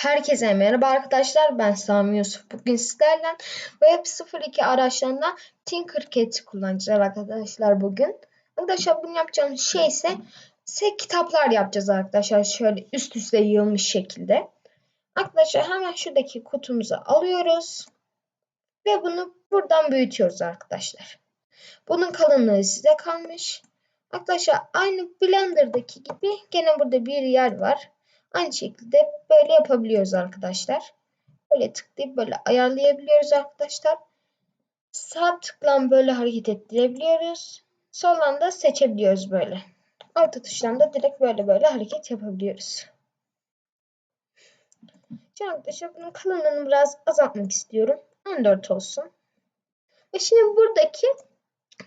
Herkese merhaba arkadaşlar. Ben Sami Yusuf. Bugün sizlerle Web 02 araçlarında Tinkercad kullanacağız arkadaşlar bugün. Arkadaşlar bunu yapacağımız şey ise ise kitaplar yapacağız arkadaşlar. Şöyle üst üste yığılmış şekilde. Arkadaşlar hemen şuradaki kutumuzu alıyoruz. Ve bunu buradan büyütüyoruz arkadaşlar. Bunun kalınlığı size kalmış. Arkadaşlar aynı Blender'daki gibi gene burada bir yer var. Aynı şekilde böyle yapabiliyoruz arkadaşlar. Böyle tıklayıp böyle ayarlayabiliyoruz arkadaşlar. Sağ tıkla böyle hareket ettirebiliyoruz. Soldan da seçebiliyoruz böyle. Orta tuştan da direkt böyle böyle hareket yapabiliyoruz. Şimdi arkadaşlar bunun kalınlığını biraz azaltmak istiyorum. 14 olsun. Ve şimdi buradaki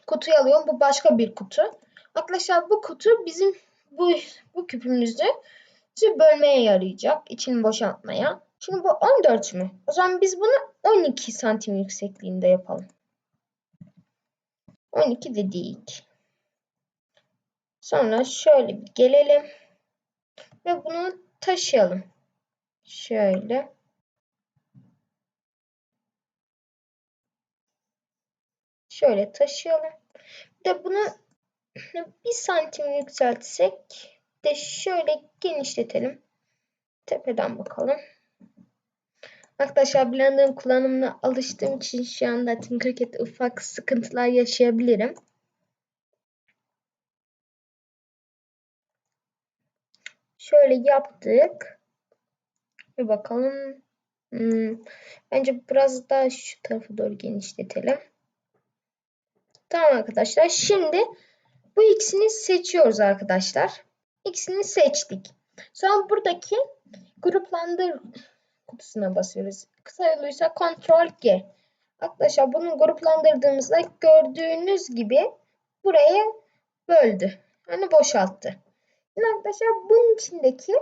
kutuyu alıyorum. Bu başka bir kutu. Arkadaşlar bu kutu bizim bu, bu küpümüzü bizi bölmeye yarayacak. içini boşaltmaya. Şimdi bu 14 mü? O zaman biz bunu 12 santim yüksekliğinde yapalım. 12 dedik. Sonra şöyle bir gelelim. Ve bunu taşıyalım. Şöyle. Şöyle taşıyalım. Bir de bunu bir santim yükseltsek de şöyle genişletelim. Tepeden bakalım. Arkadaşlar Blender'ın kullanımına alıştığım için şu anda Tinkercad'de ufak sıkıntılar yaşayabilirim. Şöyle yaptık. Bir bakalım. Hmm. Bence biraz daha şu tarafa doğru genişletelim. Tamam arkadaşlar. Şimdi bu ikisini seçiyoruz arkadaşlar. İkisini seçtik. Sonra buradaki gruplandır kutusuna basıyoruz. Kısa yoluysa Ctrl G. Arkadaşlar bunu gruplandırdığımızda gördüğünüz gibi buraya böldü. Yani boşalttı. Şimdi arkadaşlar bunun içindeki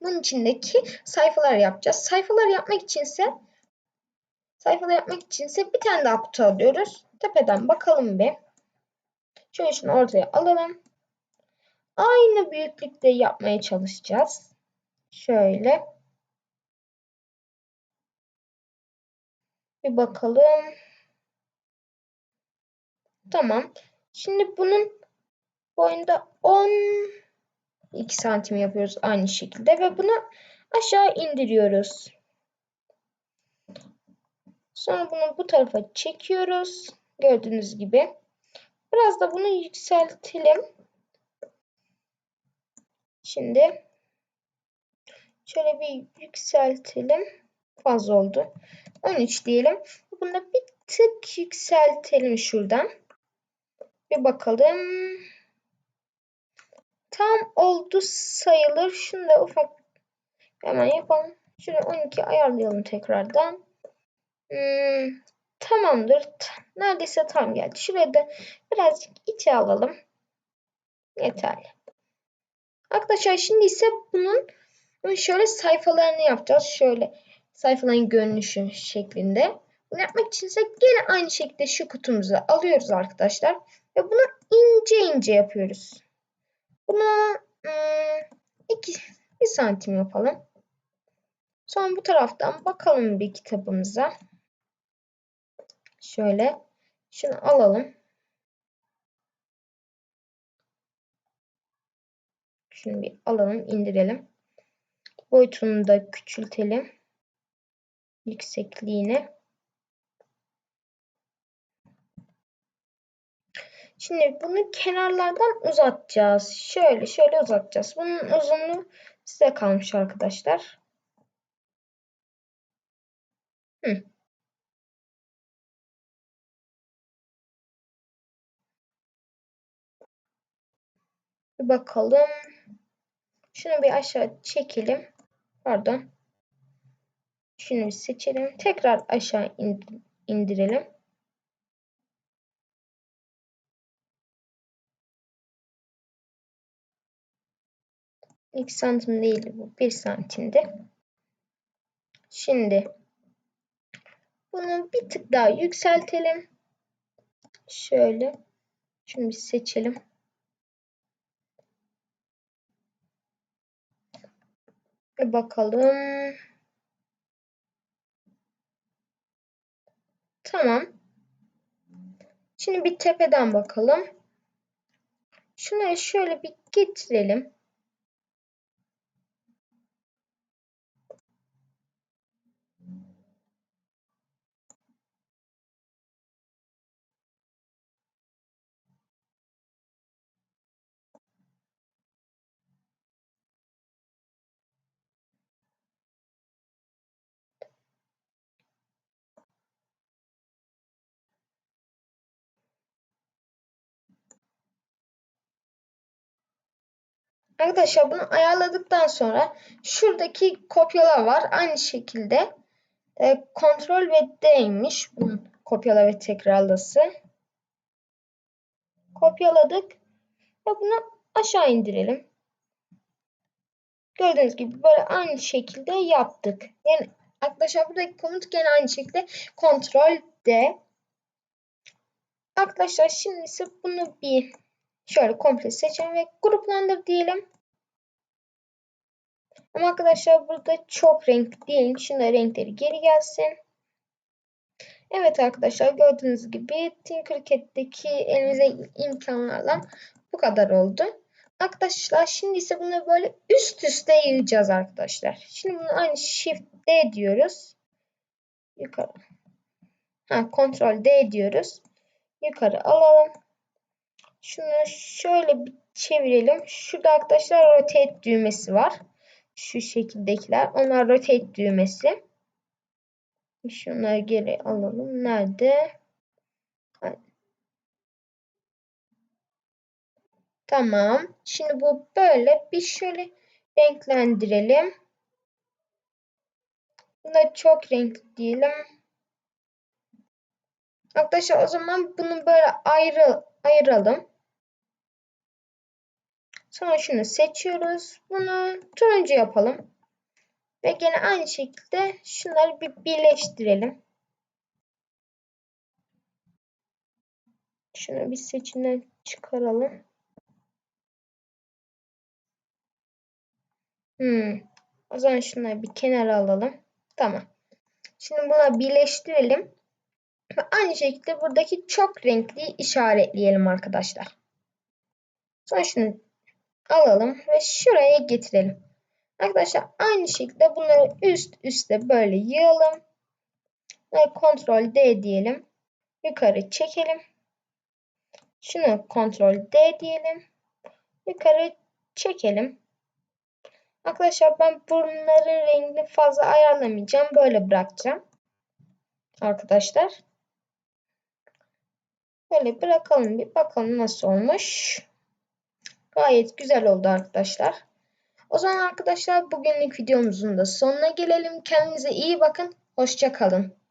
bunun içindeki sayfalar yapacağız. Sayfalar yapmak içinse sayfalar yapmak içinse bir tane daha kutu alıyoruz. Tepeden bakalım bir. Şöyle şunu ortaya alalım aynı büyüklükte yapmaya çalışacağız. Şöyle. Bir bakalım. Tamam. Şimdi bunun boyunda 10 2 santim yapıyoruz aynı şekilde ve bunu aşağı indiriyoruz. Sonra bunu bu tarafa çekiyoruz. Gördüğünüz gibi. Biraz da bunu yükseltelim. Şimdi şöyle bir yükseltelim. Fazla oldu. 13 diyelim. Bunu da bir tık yükseltelim şuradan. Bir bakalım. Tam oldu sayılır. Şunu da ufak hemen yapalım. Şöyle 12 ayarlayalım tekrardan. Hmm, tamamdır. Neredeyse tam geldi. Şuraya da birazcık içe alalım. Yeterli. Arkadaşlar şimdi ise bunun şöyle sayfalarını yapacağız. Şöyle sayfaların görünüşü şeklinde. Bunu yapmak için ise gene aynı şekilde şu kutumuzu alıyoruz arkadaşlar. Ve bunu ince ince yapıyoruz. Bunu hmm, iki, bir santim yapalım. Sonra bu taraftan bakalım bir kitabımıza. Şöyle şunu alalım. Şunu bir alalım, indirelim. Boyutunu da küçültelim. Yüksekliğini. Şimdi bunu kenarlardan uzatacağız. Şöyle şöyle uzatacağız. Bunun uzunluğu size kalmış arkadaşlar. Hı. Bir bakalım. Şunu bir aşağı çekelim. Pardon. Şunu bir seçelim. Tekrar aşağı indirelim. İki santim değil bu. Bir santimdi. Şimdi bunu bir tık daha yükseltelim. Şöyle. Şunu bir seçelim. Bakalım. Tamam. Şimdi bir tepeden bakalım. Şunları şöyle bir getirelim. Arkadaşlar bunu ayarladıktan sonra şuradaki kopyalar var. Aynı şekilde e, kontrol ve D'ymiş bunun kopyala ve tekrarlası. Kopyaladık ve bunu aşağı indirelim. Gördüğünüz gibi böyle aynı şekilde yaptık. Yani arkadaşlar buradaki komut gene aynı şekilde kontrol D. Arkadaşlar şimdi ise bunu bir şöyle komple seçelim ve gruplandır diyelim. Ama arkadaşlar burada çok renk değil. Şunda renkleri geri gelsin. Evet arkadaşlar gördüğünüz gibi Tinkercad'deki elimize imkanlarla bu kadar oldu. Arkadaşlar şimdi ise bunu böyle üst üste yığacağız arkadaşlar. Şimdi bunu aynı Shift D diyoruz. Yukarı. Ha, Ctrl D diyoruz. Yukarı alalım. Şunu şöyle bir çevirelim. Şurada arkadaşlar rotate düğmesi var. Şu şekildekiler. Onlar rotate düğmesi. Şunları geri alalım. Nerede? Tamam. Şimdi bu böyle bir şöyle renklendirelim. Bunda çok renk diyelim. Arkadaşlar o zaman bunu böyle ayrı ayıralım. Sonra şunu seçiyoruz. Bunu turuncu yapalım. Ve gene aynı şekilde şunları bir birleştirelim. Şunu bir seçimden çıkaralım. Hmm. O zaman şunları bir kenara alalım. Tamam. Şimdi buna birleştirelim. Ve aynı şekilde buradaki çok renkli işaretleyelim arkadaşlar. Sonra şunu alalım ve şuraya getirelim. Arkadaşlar aynı şekilde bunları üst üste böyle yığalım. Ve kontrol D diyelim. Yukarı çekelim. Şunu kontrol D diyelim. Yukarı çekelim. Arkadaşlar ben bunların rengini fazla ayarlamayacağım. Böyle bırakacağım. Arkadaşlar. Böyle bırakalım bir bakalım nasıl olmuş. Gayet güzel oldu arkadaşlar. O zaman arkadaşlar bugünlük videomuzun da sonuna gelelim. Kendinize iyi bakın. Hoşçakalın.